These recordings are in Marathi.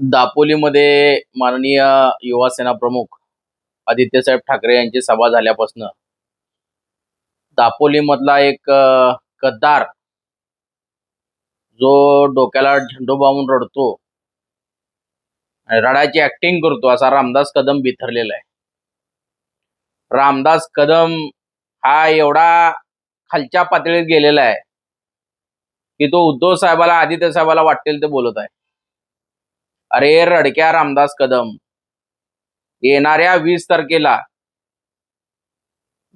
दापोलीमध्ये माननीय युवा सेना प्रमुख आदित्यसाहेब ठाकरे यांची सभा झाल्यापासून दापोलीमधला एक कद्दार गद्दार जो डोक्याला झेंडू बांधून रडतो आणि रडायची ऍक्टिंग करतो असा रामदास कदम बिथरलेला आहे. रामदास कदम हा एवढा खालच्या पातळीत गेलेला आहे की तो उद्धव साहेबाला आदित्य साहेबाला वाटेल ते बोलत आहे. अरे रडक्या रामदास कदम. येणाऱ्या वीस तारखेला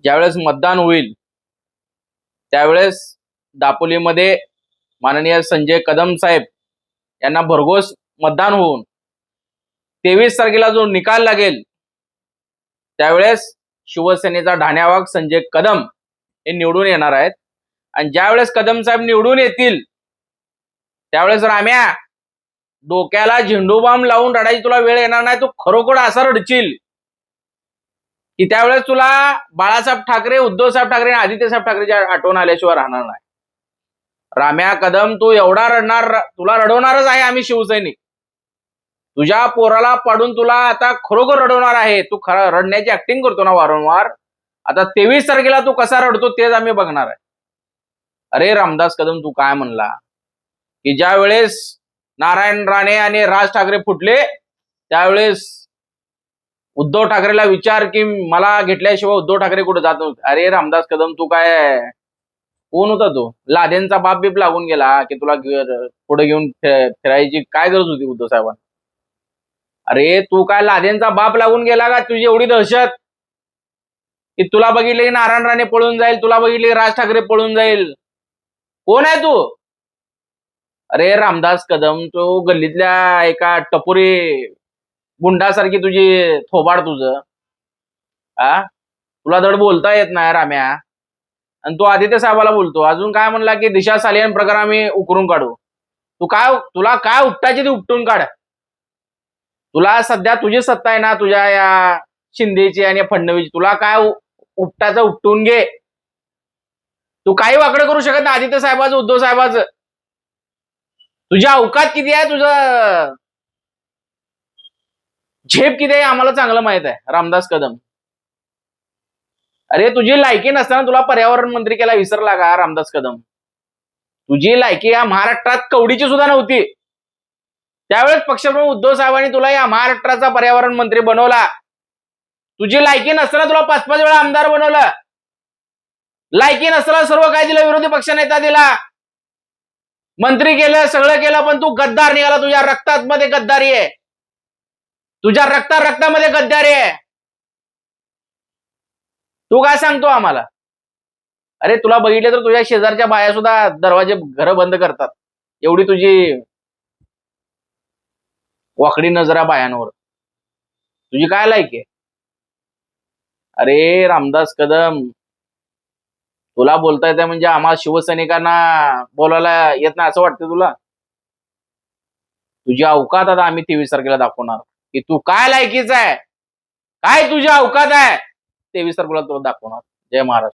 ज्यावेळेस मतदान होईल त्यावेळेस दापोलीमध्ये माननीय संजय कदम साहेब यांना भरघोस मतदान होऊन तेवीस तारखेला जो निकाल लागेल त्यावेळेस शिवसेनेचा ढाण्यावाग संजय कदम हे निवडून येणार आहेत. आणि ज्यावेळेस कदम साहेब निवडून येतील त्यावेळेस राम्या डोक्याला झेंडूबाम लावून रडायची तुला वेळ येणार नाही तू खरोखर असा रडशील. की त्यावेळेस तुला बाळासाहेब ठाकरे उद्धवसाहेब ठाकरे आणि आदित्यसाहेब ठाकरेच्या आठवण आल्याशिवाय राहणार नाही. राम्या कदम तू एवढा रडणार तुला रडवणारच आहे आम्ही शिवसैनिक. तुझ्या पोराला पाडून तुला आता खरोखर रडवणार आहे. तू खरा रडण्याची ऍक्टिंग करतो ना वारंवार. आता तेवीस तारखेला तू कसा रडतो तेच आम्ही बघणार आहे. अरे रामदास कदम तू काय म्हणला? की ज्या वेळेस नारायण राणे आणि राज ठाकरे फुटले. त्यावेळेस उद्धव ठाकरेला विचार की मला घेतल्याशिवाय उद्धव ठाकरे कुठे जात नव्हते. अरे रामदास कदम तू काय कोण होता तो? लादेनचा बाप बीप लागून गेला की तुला पुढे घेऊन फिरायची काय गरज होती उद्धव साहेबांना? अरे तू काय लादेनचा बाप लागून गेला का? तुझी एवढी दहशत? की तुला बघितले की नारायण राणे पळून जाईल तुला बघितले राज ठाकरे पळून जाईल. कोण आहे तू? अरे रामदास कदम तो गल्लीतल्या एका टपोरी गुंडासारखी तुझी थोबाड तुझं. आ? तुला धड बोलता येत नाही राम्या. आणि तू आदित्य साहेबाला बोलतो अजून काय म्हणला की दिशा सालियन प्रकार आम्ही उकरून काढू. तू काय तुला काय उपटायची ती उपटून काढ. तुला सध्या तुझी सत्ता आहे ना तुझ्या या शिंदेची आणि फडणवीस तुला काय उपटाचं उपटायचं उपटून घे. तू काही वाकडं करू शकत नाही आदित्य साहेबाचं उद्धव साहेबाचं. तुझ्या अवकात किती आहे? तुझं झेप किती आहे? आम्हाला चांगलं माहीत आहे. रामदास कदम. अरे तुझी लायकी नसताना तुला पर्यावरण मंत्री केला विसरला का रामदास कदम? तुझी लायकी या महाराष्ट्रात कवडीची सुद्धा नव्हती. त्यावेळेस पक्षप्रमुख उद्धव साहेबांनी तुला या महाराष्ट्राचा पर्यावरण मंत्री बनवला. तुझी लायकी नसताना तुला पाच पाच वेळा आमदार बनवलं. लायकी नसताना सर्व काय दिलं? विरोधी पक्ष नेता दिला. मंत्री केलं सगळं केलं पण तू गद्दार निघाला तुझ्या रक्तात मध्ये गद्दारी आहे. तुझ्या रक्ता रक्तामध्ये गद्दारी आहे. तू काय सांगतो आम्हाला? अरे तुला बघितलं तर तुझ्या शेजारच्या बाया सुद्धा दरवाजे घर बंद करतात. एवढी तुझी वाकडी नजरा बायांवर. तुझी काय लायक आहे? अरे रामदास कदम तुला बोलता येतं म्हणजे आम्हाला शिवसैनिकांना बोलायला येत नाही असं वाटतं तुला? तुझी अवकात आता आम्ही तेवीस तारखेला दाखवणार. की तू काय लायकीचा आहे? काय तुझ्या अवकात आहे? तेवीस तारखेला तुला दाखवणार. जय महाराज